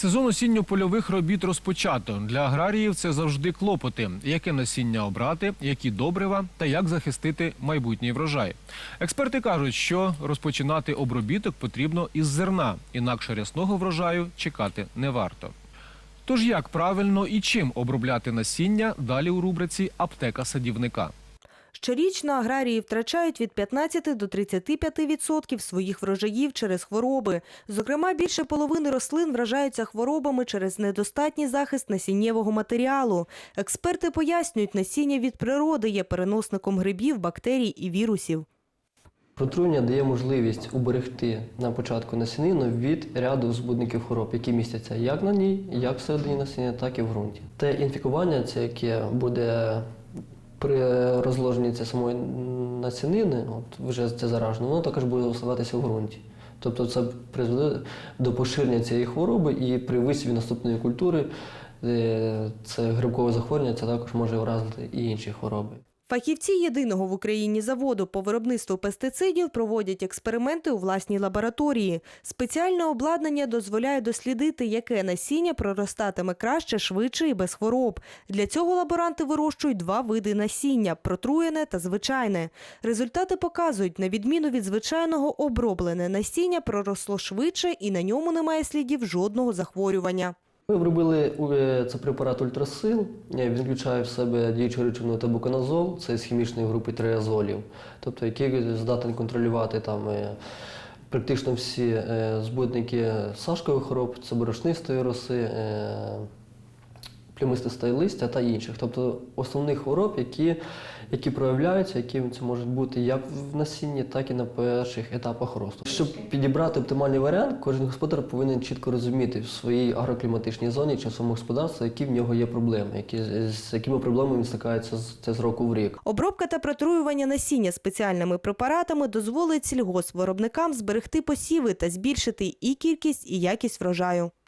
Сезон осінньо-польових робіт розпочато. Для аграріїв це завжди клопоти. Яке насіння обрати, які добрива та як захистити майбутній врожай. Експерти кажуть, що розпочинати обробіток потрібно із зерна, інакше рясного врожаю чекати не варто. Тож як правильно і чим обробляти насіння далі у рубриці Аптека садівника. Щорічно аграрії втрачають від 15 до 35% своїх врожаїв через хвороби. Зокрема, більше половини рослин вражаються хворобами через недостатній захист насіннєвого матеріалу. Експерти пояснюють, насіння від природи є переносником грибів, бактерій і вірусів. Протруєння дає можливість уберегти на початку насінину від ряду збудників хвороб, які містяться як на ній, як всередині насіння, так і в ґрунті. Те інфікування, це яке буде при розложенні цієї самої насінини, от вже це заражено, воно також буде оставатися в ґрунті. Тобто це призведе до поширення цієї хвороби і при висіві наступної культури е, це грибкове захворювання, це також може вразити і інші хвороби. Фахівці єдиного в Україні заводу по виробництву пестицидів проводять експерименти у власній лабораторії. Спеціальне обладнання дозволяє дослідити, яке насіння проростатиме краще, швидше і без хвороб. Для цього лаборанти вирощують два види насіння протруєне та звичайне. Результати показують, на відміну від звичайного, оброблене насіння проросло швидше і на ньому немає слідів жодного захворювання. Ми вробили е, це препарат ультрасил. Е, Він включає в себе діючу речовину табуканазол, це з хімічної групи триазолів, тобто який здатен контролювати там е, практично всі збудники сашкових хвороб, це борошнистої роси, плямистостої листя та інших. Тобто основних хвороб, які, які проявляються, які це можуть бути як в насінні, так і на перших етапах росту. Щоб підібрати оптимальний варіант, кожен господар повинен чітко розуміти в своїй агрокліматичній зоні чи в своєму господарстві, які в нього є проблеми, які, з якими проблемами він стикається це з року в рік. Обробка та протруювання насіння спеціальними препаратами дозволить сільгоспвиробникам зберегти посіви та збільшити і кількість, і якість врожаю.